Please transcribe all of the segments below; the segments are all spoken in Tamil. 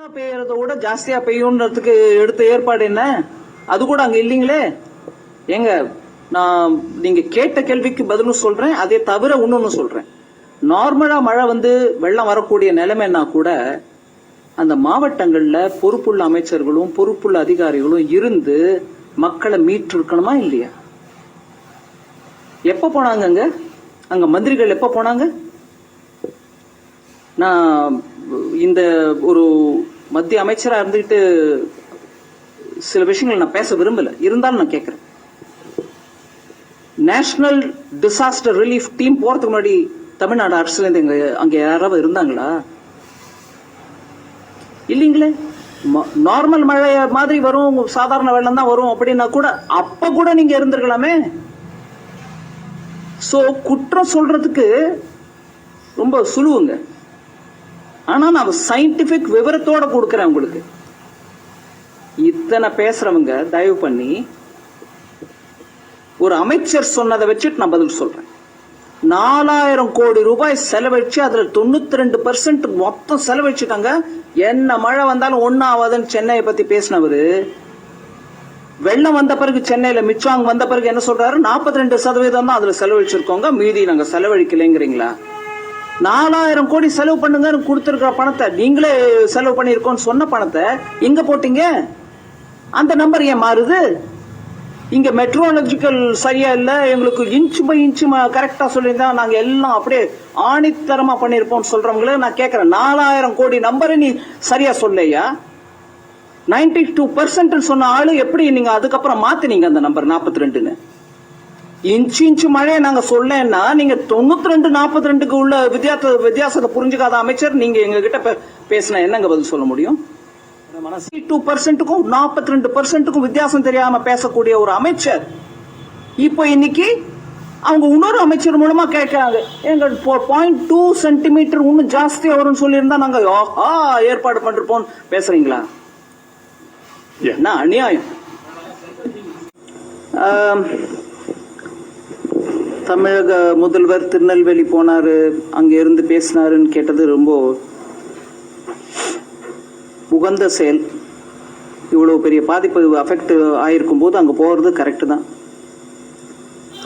நார்மலா பெய்யறத விட ஜாஸ்தியா பெய்யும்ன்றதுக்கு எடுத்த ஏற்பாடு என்ன? அது கூட அங்க இல்லைங்களே? ஏங்க நான் நீங்க கேட்ட கேள்விக்கு பதிலும் சொல்றேன் அதே தவிர இன்னொன்னு சொல்றேன். நார்மலா மழை வந்து வெள்ளம் வரக்கூடிய நிலைமைன்னா கூட அந்த மாவட்டங்கள்ல பொறுப்புள்ள அமைச்சர்களும் பொறுப்புள்ள அதிகாரிகளும் இருந்து மக்களை மீட்டு இருக்கணுமா இல்லையா? எப்ப போனாங்க அங்க? அங்க மந்திரிகள் எப்ப போனாங்க? நான் இந்த ஒரு மத்திய அமைச்சராக இருந்துகிட்டு சில விஷயங்கள் நான் பேச விரும்பலை. இருந்தாலும் நான் கேட்குறேன் நேஷனல் டிசாஸ்டர் ரிலீஃப் டீம் போகிறதுக்கு முன்னாடி தமிழ்நாடு அரசுலேருந்து எங்க யாராவது இருந்தாங்களா? இல்லைங்களே. நார்மல் மழை மாதிரி வரும் சாதாரண வெள்ளம் தான் வரும் அப்படின்னா கூட அப்போ கூட நீங்கள் இருந்திருக்கலாமே. ஸோ குற்றம் சொல்றதுக்கு ரொம்ப சுழுவுங்க. ஆனா நான் சயின்டிபிக் விவரத்தோட கொடுக்குறேன் உங்களுக்கு. இத்தனை பேசுறவங்க தயவு பண்ணி ஒரு அமைச்சர் சொன்னதை வச்சுட்டு நான் பதில் சொல்றேன். நாலாயிரம் கோடி ரூபாய் செலவழிச்சு அதுல தொண்ணூத்தி ரெண்டு பர்சன்ட் மொத்தம் செலவழிச்சுட்டாங்க. என்ன மழை வந்தாலும் ஒன்னும் ஆகாதுன்னு சென்னையை பத்தி பேசினவர். வெள்ளம் வந்த பிறகு சென்னையில மிச்சாங் வந்த பிறகு என்ன சொல்றாரு? 42% ரெண்டு சதவீதம் தான் அதுல செலவழிச்சிருக்கோங்க. மீதி நாங்க செலவழிக்கலைங்கிறீங்களா? நாலாயிரம் கோடி செலவு பண்ணுங்கன்னு கொடுத்துருக்குற பணத்தை. நீங்களே செலவு பண்ணியிருக்கோன்னு சொன்ன பணத்தை எங்கே போட்டீங்க? அந்த நம்பர் ஏன் மாறுது? இங்க மெட்ரோலஜிக்கல் சரியா இல்லை எங்களுக்கு இன்ச் பை இன்ச்சு கரெக்டா சொல்லியிருந்தா நாங்க எல்லாம் அப்படியே ஆணித்தரமா பண்ணிருப்போம் சொல்றவங்கள நான் கேட்குறேன். நாலாயிரம் கோடி நம்பரை நீ சரியா சொல்லையா? நைன்டி டூ பர்சன்ட் சொன்ன ஆளு எப்படி நீங்க அதுக்கப்புறம் மாத்தினீங்க அந்த நம்பர் 42 ரெண்டுன்னு? இன்ச்சு இன்ச்சு மழையை நாங்க சொல்லேன்னா நீங்க தொண்ணூத்தி ரெண்டு நாற்பத்தி ரெண்டுக்கு உள்ள வித்தியாச வித்தியாசத்தை புரிஞ்சுக்காத அமைச்சர் நீங்க எங்க கிட்ட பேசினா என்னங்க பதில் சொல்ல முடியும்? டூ பர்சன்ட்டுக்கும் நாற்பத்தி ரெண்டு பர்சன்ட்டுக்கும் வித்தியாசம் தெரியாம பேசக்கூடிய ஒரு அமைச்சர் இப்போ இன்னைக்கு அவங்க இன்னொரு அமைச்சர் மூலமா கேட்கறாங்க. எங்க பாயிண்ட் டூ சென்டிமீட்டர் இன்னும் ஜாஸ்தியா வரும்னு சொல்லியிருந்தா நாங்க ஆஹா ஏற்பாடு பண்ணிருப்போம் பேசுறீங்களா. என்ன அநியாயம்? தமிழக முதல்வர் திருநெல்வேலி போனாரு அங்க இருந்து பேசினாருன்னு கேட்டது ரொம்ப உகந்த செயல். இவ்வளவு பெரிய பாதிப்பு அஃபெக்ட் ஆயிருக்கும் போது அங்க போறது கரெக்டு தான்.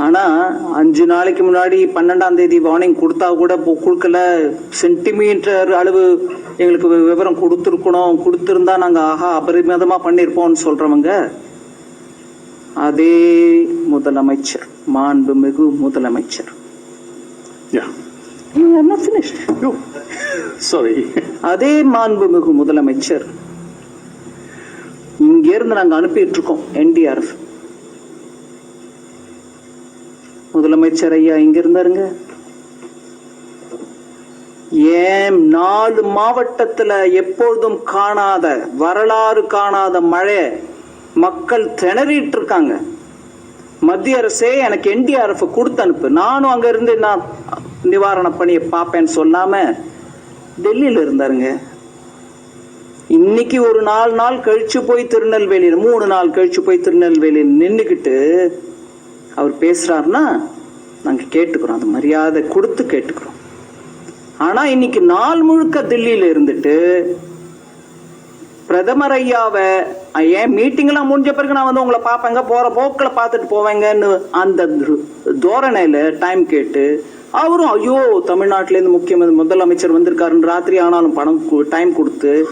ஆனா அஞ்சு நாளைக்கு முன்னாடி பன்னெண்டாம் தேதி வார்னிங் கொடுத்தா கூட இப்போ கொடுக்கல. சென்டிமீட்டர் அளவு எங்களுக்கு விவரம் கொடுத்துருக்கணும். கொடுத்துருந்தா நாங்க ஆஹா அபரிமிதமா பண்ணிருப்போம்னு சொல்றவங்க அதே முதலமைச்சர். மாண்புமிகு முதலமைச்சர். அதே மாண்புமிகு முதலமைச்சர் இங்க இருந்து நாங்க அனுப்பிட்டு இருக்கோம் என்டிஆர்எஃப் முதலமைச்சர் ஐயா இங்க இருந்தாருங்க. ஏன் நாலு மாவட்டத்துல எப்பொழுதும் காணாத வரலாறு காணாத மழை மக்கள் திணறிட்டு இருக்காங்க. மத்திய அரசே எனக்கு என்டிஆர்எஃப் கொடுத்து அனுப்பு. நானும் அங்க இருந்து நான் நிவாரண பணியை பார்ப்பேன்னு சொல்லாம டெல்லியில இருந்தாருங்க. இன்னைக்கு ஒரு நாலு நாள் கழிச்சு போய் திருநெல்வேலியில் மூணு நாள் கழிச்சு போய் திருநெல்வேலியில் நின்றுக்கிட்டு அவர் பேசுறாருன்னா நாங்கள் கேட்டுக்கிறோம். அந்த மரியாதை கொடுத்து கேட்டுக்கிறோம். ஆனால் இன்னைக்கு நாள் முழுக்க தில்லியில் இருந்துட்டு பிரதமர் ஐயாவை ஏன் மீட்டிங் எல்லாம் முடிஞ்ச பிறகு நான் வந்து உங்களை பார்ப்பேங்க. போற போக்கில் பார்த்துட்டு போவேங்கன்னு அந்த து- தோரணையில டைம் கேட்டு அவரும் ஐயோ தமிழ்நாட்டில இருந்து முக்கிய முதலமைச்சர் வந்திருக்காருன்னு ராத்திரி ஆனாலும் பணம் டைம் கொடுத்து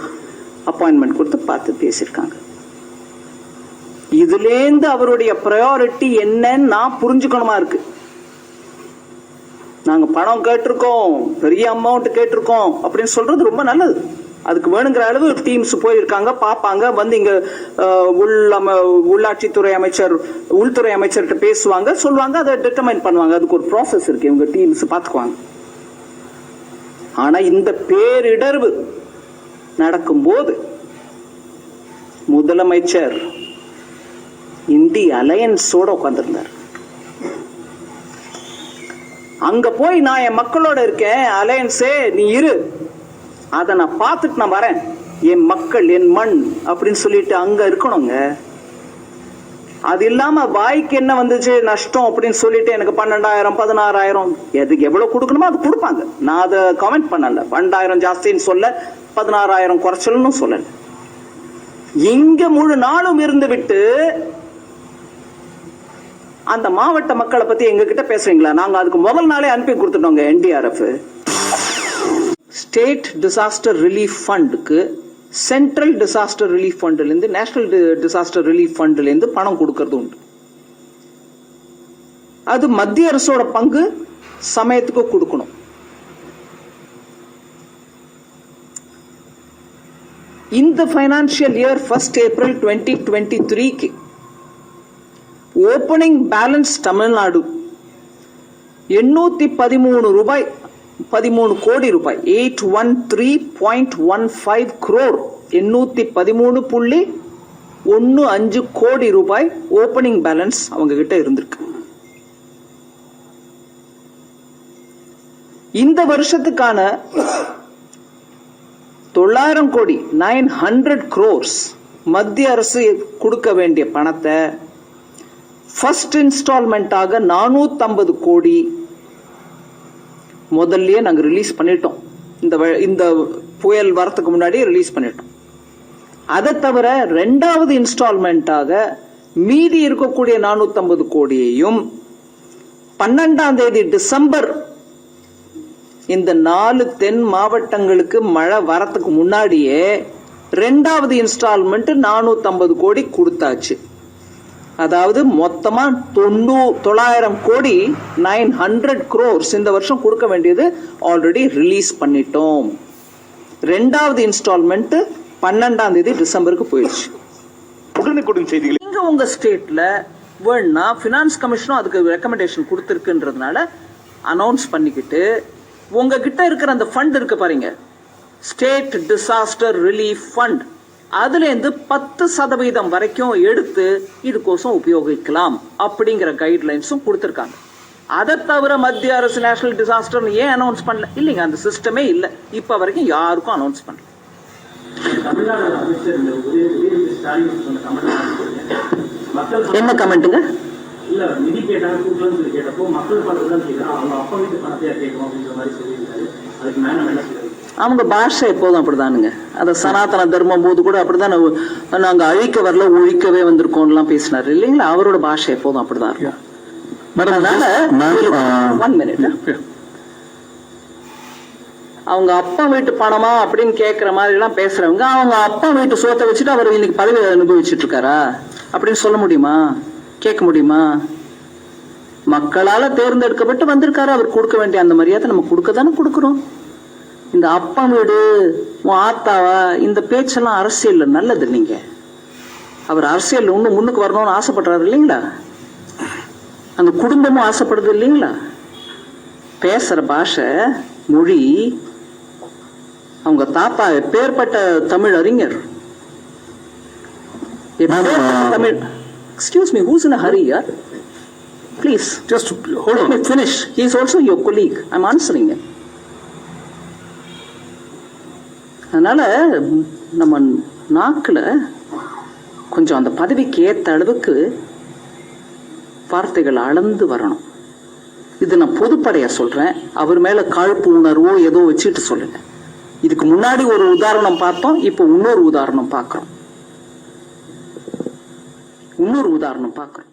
அப்பாயின்மெண்ட் கொடுத்து பார்த்து பேசியிருக்காங்க. இதுலேருந்து அவருடைய ப்ரையாரிட்டி என்னன்னு நான் புரிஞ்சுக்கணுமா இருக்கு. நாங்க பணம் கேட்டிருக்கோம் பெரிய அமௌண்ட் கேட்டிருக்கோம் அப்படின்னு சொல்றது ரொம்ப நல்லது. அதுக்கு வேணுங்கிற அளவு டீம்ஸ் போயிருக்காங்க பார்ப்பாங்க. வந்து இங்க உள் உள்ளாட்சித்துறை அமைச்சர் உள்துறை அமைச்சர்கிட்ட பேசுவாங்க சொல்லுவாங்க அதை டிட்டர்மைன் பண்ணுவாங்க. அதுக்கு ஒரு ப்ராசஸ் இருக்கு. இவங்க டீம்ஸ் பார்த்துக்குவாங்க. ஆனா இந்த பேரிடர்வு நடக்கும்போது முதலமைச்சர் இந்தி அலையன்ஸோட உட்காந்துருந்தார் அங்க போய் நான் என் மக்களோட இருக்கேன். அலையன்ஸே நீ இரு. அதை நான் பார்த்துட்டு நான் வரேன். என் மக்கள் என் மண் அப்படின்னு சொல்லிட்டு அங்க இருக்கணுங்க. அது இல்லாம வாய்க்கு என்ன வந்துச்சு? நஷ்டம் அப்படின்னு சொல்லிட்டு எனக்கு பன்னெண்டாயிரம் பதினாறாயிரம் எதுக்கு எவ்வளவு கொடுக்கணுமோ அது கொடுப்பாங்க. நான் அதை கமெண்ட் பண்ணல. பன்னெண்டாயிரம் ஜாஸ்தின்னு சொல்ல பதினாறாயிரம் குறைச்சல்னு சொல்லல. இங்க முழு நாளும் இருந்து விட்டு அந்த மாவட்ட மக்களை பத்தி எங்ககிட்ட பேசுறீங்களா? நாங்க அதுக்கு முதல் நாளே அனுப்பி கொடுத்துட்டோங்க என்டிஆர்எஃப் ஸ்டேட் டிசாஸ்டர் ரிலீஃப் ஃபண்டுக்கு சென்ட்ரல் டிசாஸ்டர் ரிலீஃப் ஃபண்ட்லேருந்து நேஷனல் டிசாஸ்டர் ரிலீஃப் ஃபண்ட்லேருந்து பணம் கொடுக்கறது உண்டு. அது மத்திய அரசோட பங்கு சமயத்துக்கு கொடுக்கணும். இந்த financial year first April twenty twenty த்ரீக்கு ஓப்பனிங் பேலன்ஸ் தமிழ்நாடு எண்ணூத்தி பதிமூணு ரூபாய் பதிமூணு கோடி ரூபாய். Eight one three point one five crore எண்ணூத்தி பதிமூணு புள்ளி ஒன்று அஞ்சு கோடி ரூபாய் ஓப்பனிங் பேலன்ஸ் அவங்க கிட்ட இருந்திருக்கு. இந்த வருஷத்துக்கான தொள்ளாயிரம் கோடி நைன் ஹண்ட்ரட் க்ரோர்ஸ் மத்திய அரசு கொடுக்க வேண்டிய பணத்தை ஃபர்ஸ்ட் இன்ஸ்டால்மெண்ட்டாக நானூற்றம்பது கோடி முதல்லையே நாங்கள் ரிலீஸ் பண்ணிட்டோம். இந்த வ- இந்த புயல் வரத்துக்கு முன்னாடி ரிலீஸ் பண்ணிட்டோம். அதை தவிர ரெண்டாவது இன்ஸ்டால்மெண்ட்டாக மீதி இருக்கக்கூடிய நானூற்றம்பது கோடியையும் பன்னெண்டாம் தேதி டிசம்பர் இந்த நாலு தென் மாவட்டங்களுக்கு மழை வரத்துக்கு முன்னாடியே ரெண்டாவது இன்ஸ்டால்மெண்ட் நானூற்றம்பது கோடி கொடுத்தாச்சு. அதாவது மொத்தமா தொண்ணூ தொள்ளாயிரம் கோடி நைன் ஹண்ட்ரட் crores இந்த வருஷம் கொடுக்க வேண்டியது ஆல்ரெடி ரிலீஸ் பண்ணிட்டோம். ரெண்டாவது இன்ஸ்டால்மெண்ட் பன்னெண்டாம் தேதி டிசம்பருக்கு போயிடுச்சு. உடனுக்குடன் செய்திகளை நீங்க உங்க ஸ்டேட்ல வேணும்னா ஃபினான்ஸ் கமிஷனும் அதுக்கு ரெக்கமெண்டேஷன் கொடுத்துருக்குன்றதுனால அனௌன்ஸ் பண்ணிக்கிட்டு உங்ககிட்ட இருக்கிற அந்த ஃபண்ட் இருக்கு பாருங்க. ஸ்டேட் டிசாஸ்டர் ரிலீஃப் ஃபண்ட் அதுலேருந்து பத்து சதவீதம் வரைக்கும் எடுத்து இதுக்கோசம் உபயோகிக்கலாம் அப்படிங்கிற கைட்லைன்ஸும் கொடுத்துருக்காங்க. அதை தவிர மத்திய அரசு நேஷனல் டிசாஸ்டர் ஏன் அனௌன்ஸ் பண்ணல? இல்லைங்க அந்த சிஸ்டமே இல்லை. இப்போ வரைக்கும் யாருக்கும் அனௌன்ஸ் பண்ணல. என்ன கமெண்ட்டுங்க இல்ல நிதி கேட்டாங்க கூட்டலன்னு சொல்லி கேட்டப்போ மக்கள் பணத்தை தான் கேட்கறான் அவங்க அப்பா வீட்டு பணத்தையா கேட்கணும் அப்படின்ற மாதிரி சொல்லியிருக்காரு. அதுக்கு மேல என்ன அவங்க பாஷை எப்போதும் அப்படிதானுங்க. அந்த சனாதன தர்மம் போது கூட அப்படிதான் நாங்க- அழிக்க வரல ஒழிக்கவே வந்திருக்கோம்லாம் பேசினாரு. இல்லைங்களா? அவரோட பாஷை எப்போதும் அப்படிதான் இருக்கும். அதனால ஒன் மினிட் அவங்க அப்பா வீட்டு பணமா அப்படின்னு கேக்குற மாதிரி எல்லாம் பேசுறவங்க அவங்க அப்பா வீட்டு சோத்தை வச்சுட்டு அவர் இன்னைக்கு பதவி அனுபவிச்சுட்டு இருக்காரா அப்படின்னு சொல்ல முடியுமா? கேட்க முடியுமா? மக்களால தேர்ந்தெடுக்கப்பட்டு வந்திருக்காரு அவர் கொடுக்க வேண்டிய அந்த மரியாதை நம்ம கொடுக்க தானே கொடுக்குறோம். இந்த அப்பா வீடு உன் ஆத்தாவா இந்த பேச்செல்லாம் அரசியல்ல நல்லது இல்லைங்க அவர் அரசியல் இன்னும் முன்னுக்கு வரணும்னு ஆசைப்படுறாரு இல்லைங்களா? அந்த குடும்பமும் ஆசைப்படுது இல்லைங்களா? பேசுற பாஷை மொழி அவங்க தாத்தா எப்பேற்பட்ட தமிழ் அறிஞர்? Tamil excuse me who's in hurry யார் please just hold Let on me finish. He is also your colleague. I'm அதனால் நம்ம நாக்கில் கொஞ்சம் அந்த பதவிக்கு ஏற்ற அளவுக்கு வார்த்தைகள் அளந்து வரணும். இது நான் பொதுப்படையாக சொல்கிறேன் அவர் மேலே காழ்ப்பு உணர்வோ ஏதோ வச்சுட்டு சொல்லுங்கள் இதுக்கு முன்னாடி ஒரு உதாரணம் பார்த்தோம் இப்போ இன்னொரு உதாரணம் பார்க்குறோம். இன்னொரு உதாரணம் பார்க்குறோம்.